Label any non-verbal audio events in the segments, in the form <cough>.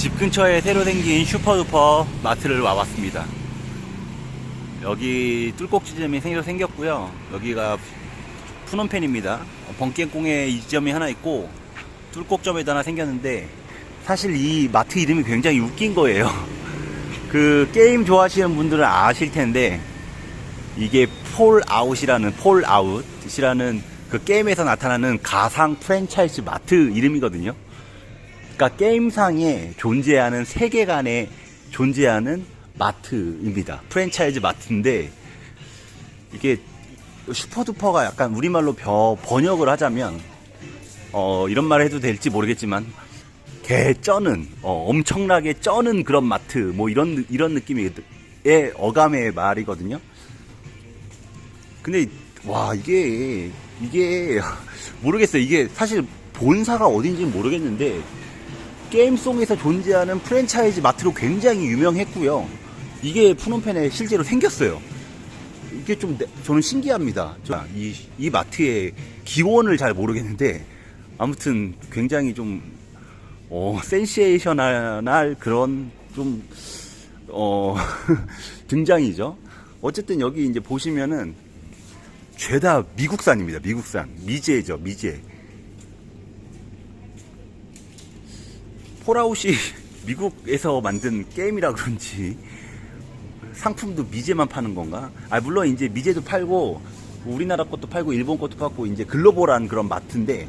집 근처에 새로 생긴 슈퍼두퍼 마트를 와봤습니다. 여기 뚫꼭지점이 새로 생겼고요. 여기가 푸놈펜입니다. 번깽공에 이 지점이 하나 있고 뚫꼭점에도 하나 생겼는데 사실 이 마트 이름이 굉장히 웃긴 거예요. <laughs> 그 게임 좋아하시는 분들은 아실 텐데 이게 폴아웃이라는 폴아웃이라는 그 게임에서 나타나는 가상 프랜차이즈 마트 이름이거든요. 그러니까 게임상에 존재하는 세계관에 존재하는 마트입니다. 프랜차이즈 마트인데 이게 슈퍼두퍼가 약간 우리말로 벼- 번역을 하자면 어, 이런 말 해도 될지 모르겠지만 개 쩌는 어, 엄청나게 쩌는 그런 마트 뭐 이런 느- 이런 느낌의 어감의 말이거든요. 근데 와 이게 이게 <laughs> 모르겠어요. 이게 사실 본사가 어딘지는 모르겠는데 게임송에서 존재하는 프랜차이즈 마트로 굉장히 유명했고요. 이게 푸놈펜에 실제로 생겼어요. 이게 좀 내- 저는 신기합니다. 저- 이, 이 마트의 기원을 잘 모르겠는데 아무튼 굉장히 좀 어, 센세이셔널 그런 좀 어, <laughs> 등장이죠. 어쨌든 여기 이제 보시면은 죄다 미국산입니다. 미국산 미제죠. 미제. 폴아웃이 <laughs> 미국에서 만든 게임이라 그런지 상품도 미제만 파는 건가? 아 물론 이제 미제도 팔고 우리나라 것도 팔고 일본 것도 팔고 이제 글로벌한 그런 마트인데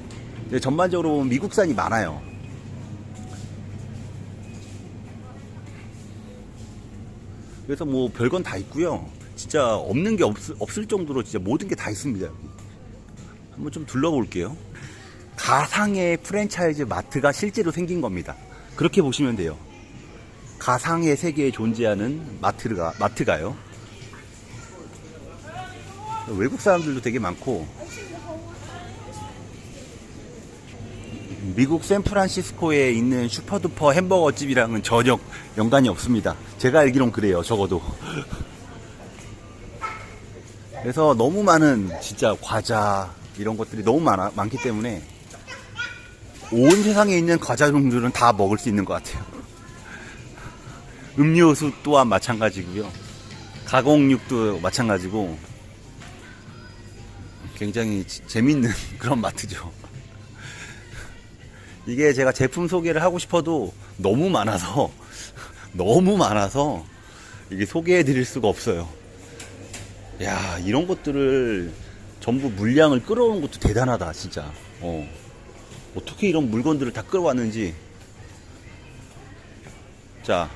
전반적으로 보면 미국산이 많아요. 그래서 뭐 별건 다 있고요. 진짜 없는 게 없, 없을 정도로 진짜 모든 게 다 있습니다. 한번 좀 둘러볼게요. 가상의 프랜차이즈 마트가 실제로 생긴 겁니다. 그렇게 보시면 돼요. 가상의 세계에 존재하는 마트가, 마트가요. 외국 사람들도 되게 많고, 미국 샌프란시스코에 있는 슈퍼두퍼 햄버거 집이랑은 전혀 연관이 없습니다. 제가 알기론 그래요, 적어도. 그래서 너무 많은 진짜 과자 이런 것들이 너무 많아, 많기 때문에 온 세상에 있는 과자 종류는 다 먹을 수 있는 것 같아요. 음료수 또한 마찬가지고요. 가공육도 마찬가지고 굉장히 지- 재밌는 <laughs> 그런 마트죠. 이게 제가 제품 소개를 하고 싶어도 너무 많아서 <laughs> 너무 많아서 이게 소개해 드릴 수가 없어요. 야, 이런 것들을 전부 물량을 끌어오는 것도 대단하다, 진짜. 어. 어떻게 이런 물건들을 다 끌어왔는지. 자,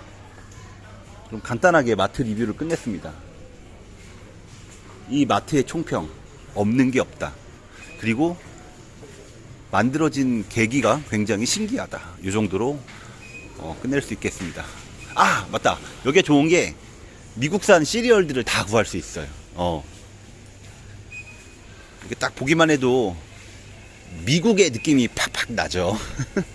좀 간단하게 마트 리뷰를 끝냈습니다. 이 마트의 총평, 없는 게 없다. 그리고 만들어진 계기가 굉장히 신기하다. 이 정도로 어, 끝낼 수 있겠습니다. 아, 맞다. 여기에 좋은 게 미국산 시리얼들을 다 구할 수 있어요. 어. 이게 딱 보기만 해도 미국의 느낌이 팍팍 나죠. <laughs>